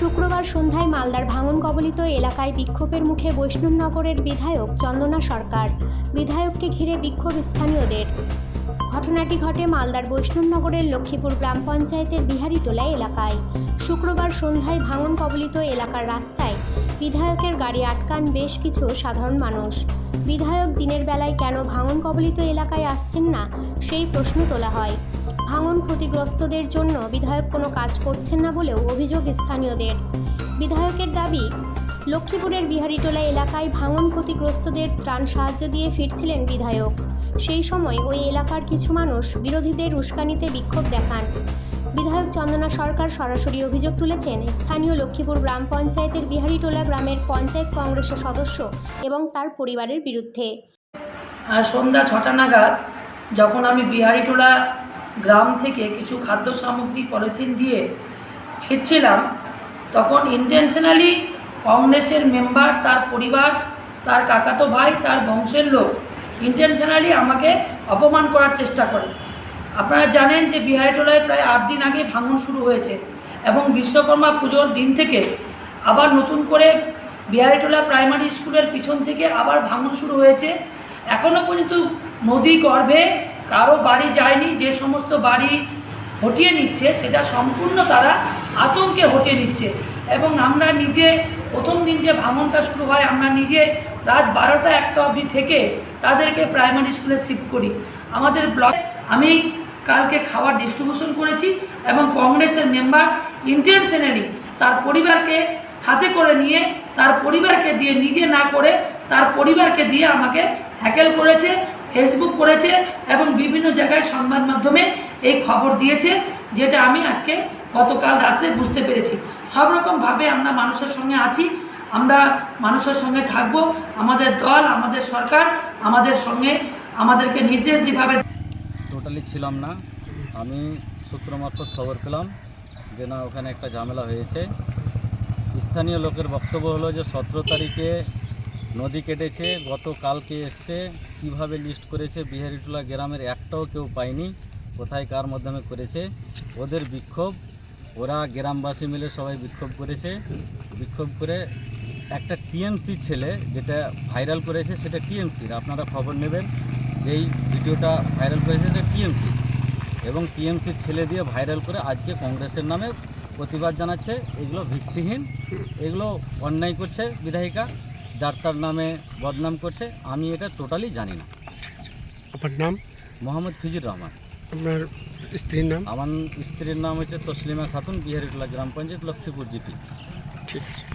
শুক্রবার সন্ধ্যায় মালদার ভাঙন কবলিত এলাকায় বিক্ষোভের মুখে বৈষ্ণবনগরের বিধায়ক চন্দনা সরকার। বিধায়ককে ঘিরে বিক্ষোভ স্থানীয়দের। ঘটনাটি ঘটে মালদার বৈষ্ণবনগরের লক্ষ্মীপুর গ্রাম পঞ্চায়েতের বিহারিটোলা এলাকায়। শুক্রবার সন্ধ্যায় ভাঙন কবলিত এলাকার রাস্তায় বিধায়কের গাড়ি আটকান বেশ কিছু সাধারণ মানুষ। বিধায়ক দিনের বেলায় কেন ভাঙন কবলিত এলাকায় আসছেন না, সেই প্রশ্ন তোলা হয়। ভাঙন ক্ষতিগ্রস্তদের জন্য বিধায়ক কোনো কাজ করছেন না বলেও অভিযোগ স্থানীয়দের। বিধায়কের দাবি লক্ষ্মীপুরের বিহারিটোলা এলাকায় ভাঙন ক্ষতিগ্রস্তদের ত্রাণ সাহায্য দিয়ে ফিরছিলেন বিধায়ক। সেই সময় ওই এলাকার কিছু মানুষ বিরোধীদের উস্কানিতে বিক্ষোভ দেখান। বিধায়ক চন্দনা সরকার সরাসরি অভিযোগ তুলেছেন, স্থানীয় লক্ষ্মীপুর গ্রাম পঞ্চায়েতের বিহারিটোলা গ্রামের পঞ্চায়েত কংগ্রেসের সদস্য এবং তার পরিবারের বিরুদ্ধে। সন্ধ্যা ছটা নাগাদ যখন আমি বিহারিটোলা গ্রাম থেকে কিছু খাদ্য সামগ্রী, পলিথিন দিয়ে ফিরছিলাম, তখন ইন্টেনশনালি কংগ্রেসের মেম্বার, তার পরিবার, তার কাকাতো ভাই, তার বংশের লোক ইন্টেনশনালি আমাকে অপমান করার চেষ্টা করে। আপনারা জানেন যে বিহারিটোলায় প্রায় আট দিন আগে ভাঙন শুরু হয়েছে এবং বিশ্বকর্মা পুজোর দিন থেকে আবার নতুন করে বিহারিটোলা প্রাইমারি স্কুলের পিছন থেকে আবার ভাঙন শুরু হয়েছে। এখনও পর্যন্ত নদী গর্ভে কারও বাড়ি যায়নি, যে সমস্ত বাড়ি হটিয়ে নিচ্ছে, সেটা সম্পূর্ণ তারা আতঙ্কে হটিয়ে নিচ্ছে। এবং আমরা নিজে প্রথম দিন যে ভাঙনটা শুরু হয়, আমরা নিজে রাত বারোটা একটা অবধি থেকে তাদেরকে প্রাইমারি স্কুলে শিফট করি। আমাদের ব্লক আমি কালকে খাবার ডিস্ট্রিবিউশন করেছি এবং কংগ্রেসের মেম্বার ইন্টেনশনারি তার পরিবারকে সাথে করে নিয়ে, তার পরিবারকে দিয়ে, নিজে না করে তার পরিবারকে দিয়ে আমাকে হ্যাকেল করেছে। ফেসবুক করেছে এবং বিভিন্ন জায়গায় সংবাদ মাধ্যমে এই খবর দিয়েছে, যেটা আমি আজকে গতকাল রাত্রে বুঝতে পেরেছি। সব রকমভাবে আমরা মানুষের সঙ্গে আছি, আমরা মানুষের সঙ্গে থাকব, আমাদের দল, আমাদের সরকার, আমাদের সঙ্গে আমাদেরকে নির্দেশ দিভাবে। টোটালি ছিলাম না। আমি সূত্র মারফত খবর পেলাম যে না, ওখানে একটা ঝামেলা হয়েছে। স্থানীয় লোকের বক্তব্য হলো যে, সতেরো তারিখে নদী কেটেছে, গতকালকে এসছে। কীভাবে লিস্ট করেছে? বিহারিটোলা গ্রামের একটাও কেউ পায়নি। কোথায় কার মাধ্যমে করেছে? ওদের বিক্ষোভ। ওরা গ্রামবাসী মিলে সবাই বিক্ষোভ করেছে। বিক্ষোভ করে একটা টিএমসি ছেলে যেটা ভাইরাল করেছে, সেটা টিএমসির। আপনারা খবর নেবেন যেই ভিডিওটা ভাইরাল করেছে সেটা টিএমসি। এবং টিএমসির ছেলে দিয়ে ভাইরাল করে আজকে কংগ্রেসের নামে প্রতিবাদ জানাচ্ছে। এগুলো ভিত্তিহীন। এগুলো অন্যায় করছে বিধায়িকা। যার তার নামে বদনাম করছে আমি এটা টোটালি জানি না। আপনার নাম? মোহাম্মদ ফিজুর রহমান। আপনার স্ত্রীর নাম? আমার স্ত্রীর নাম হচ্ছে তসলিমা খাতুন বিহারিটোলা গ্রাম পঞ্চায়েত লক্ষ্মীপুর জিপি। ঠিক আছে।